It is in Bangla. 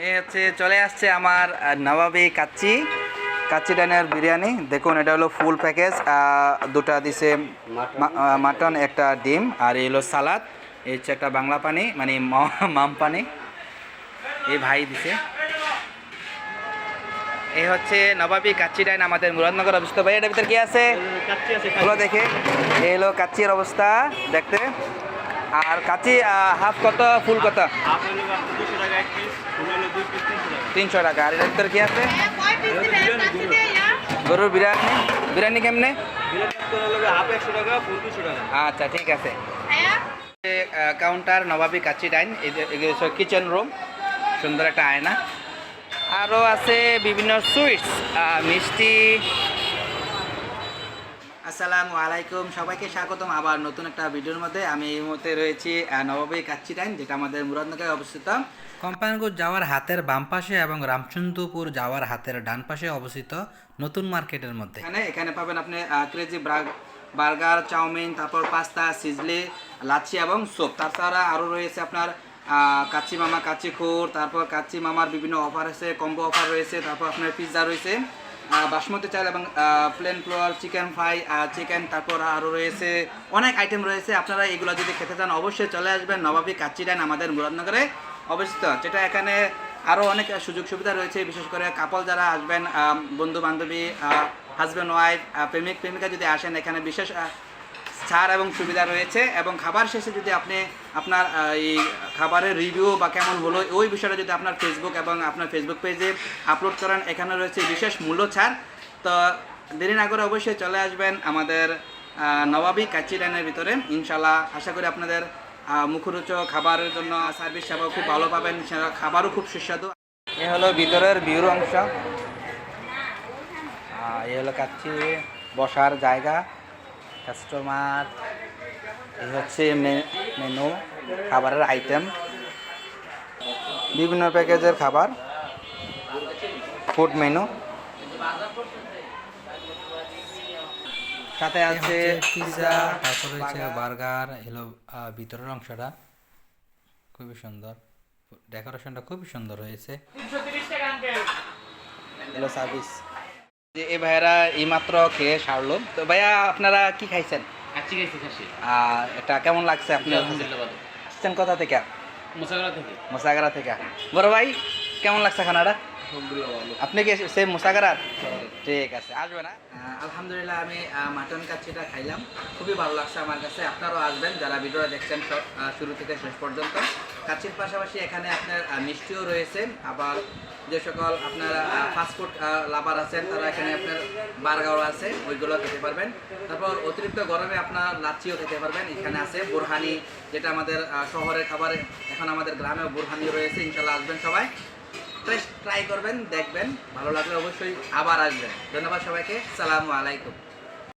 এই হচ্ছে চলে আসছে আমার নবাবী কাচ্চি। কাচ্চি ডানের বিরিয়ানি। দেখুন এটা হলো ফুল প্যাকেজ দুটা দিছে মাটন একটা ডিম আর এই হলো সালাদ। এই হচ্ছে একটা বাংলা পানি মানে মাম পানি। এই ভাই দিছে। এই হচ্ছে নবাবী কাচ্চি ডাইন আমাদের মুরাদনগর অবস্থিত। ভাই এটার ভিতরে কি আছে? দেখে। এই হলো কাচ্চির অবস্থা দেখতে। আর কাচ্চি হাফ কত ফুল কত? তিনশো টাকা। আর এটার কি আছে? গরুর বিরিয়ানি। বিরিয়ানি কেমনে? আচ্ছা ঠিক আছে। Counter Nawabi Kacchi dine. Kitchen room সুন্দর একটা আয়না। আরও আছে বিভিন্ন সুইটস মিষ্টি আসসালামু আলাইকুম। সবাইকে স্বাগতম আবার নতুন একটা ভিডিওর মধ্যে। আমি এই মুহূর্তে রয়েছি নবাবী কাচ্চি ডাইন যেটা আমাদের মুরাদনগরে অবস্থিত। কোম্পানিগঞ্জ যাওয়ার হাতের বাম পাশে এবং রামচন্দ্রপুর যাওয়ার হাতের ডান পাশে অবস্থিত নতুন মার্কেটের মধ্যে। এখানে এখানে পাবেন আপনি ক্রেজি বার্গার চাউমিন তারপর পাস্তা সিজলি লাচ্ছি এবং স্যুপ তাছাড়া আরও রয়েছে আপনার কাচ্চি মামা কাচ্চি খুর তারপর কাচ্চি মামার বিভিন্ন অফার আছে কম্বো অফার রয়েছে তারপর আপনার পিৎজা রয়েছে। বাসমতি চাল এবং plain flour chicken fry chicken তারপর আরও রয়েছে অনেক আইটেম রয়েছে। আপনারা এগুলো যদি খেতে চান, অবশ্যই চলে আসবেন নবাবী কাচ্চিডান আমাদের মুরাদনগরে অবস্থিত। যেটা এখানে আরও অনেক সুযোগ সুবিধা রয়েছে, বিশেষ করে কাপল যারা আসবেন বন্ধু বান্ধবী হাজব্যান্ড ওয়াইফ প্রেমিক প্রেমিকা যদি আসেন, এখানে বিশেষ ছাড় এবং সুবিধা রয়েছে এবং খাবার শেষে যদি আপনি আপনার এই খাবারের রিভিউ বা কেমন হলো ওই বিষয়টা যদি আপনার ফেসবুক এবং আপনার ফেসবুক পেজে আপলোড করেন এখানে রয়েছে বিশেষ মূল্য ছাড়। তো দেরি না করে অবশ্যই চলে আসবেন আমাদের নবাবী কাচ্চি লাইনের ভিতরে। ইনশাল্লাহ আশা করি আপনাদের আহ, মুখরোচক খাবারের জন্য সার্ভিস সেবা খুব ভালো পাবেন। খাবারও খুব সুস্বাদু। এ হলো ভিতরের ভিউর অংশ। এ হলো কাচ্চি বসার জায়গা। কাস্টমার এই হচ্ছে মে- মেনু খাবারের আইটেম বিভিন্ন প্যাকেজের খাবার ফুড মেনু সাথে আছে পিৎজা তারপর রয়েছে বার্গার হলো ভিতরের অংশটা। খুবই সুন্দর। ডেকোরেশনটা খুবই সুন্দর হয়েছে। হলো সার্ভিস যে এই ভাইয়ারা এইমাত্র খেয়ে সারলো। তো ভাইয়া আপনারা কি খাইছেন? কাচ্চি খাইছি খাসি আর এটা কেমন লাগছে আপনি আলহামদুলিল্লাহ ভালো। আসছেন কোথা থেকে? মুসাগরা থেকে। মুসাগরা থেকে। বড় ভাই কেমন লাগছে খানাটা? আপনি কি সেম মুসাগারাত ঠিক আছে আসবে না আলহামদুলিল্লাহ আমি মাটন কাচ্চিটা খাইলাম। খুবই ভালো লাগছে আমার কাছে। আপনারাও আসবেন যারা ভিডিওটা দেখছেন সব শুরু থেকে শেষ পর্যন্ত। কাচ্চির পাশাপাশি এখানে আপনার মিষ্টিও রয়েছে। আবার যে সকল আপনার ফাস্টফুড লাভার আছেন তারা এখানে আপনার বার্গারও আছে ওইগুলো খেতে পারবেন। তারপর অতিরিক্ত গরমে আপনার লাচ্ছিও খেতে পারবেন। এখানে আছে বোরহানি যেটা আমাদের শহরের খাবারে এখন আমাদের গ্রামেও বোরহানি রয়েছে। ইনশাল্লাহ আসবেন সবাই। ট্রাই করবেন দেখবেন ভালো লাগলে অবশ্যই আবার আসবেন। ধন্যবাদ সবাইকে সালামু আলাইকুম।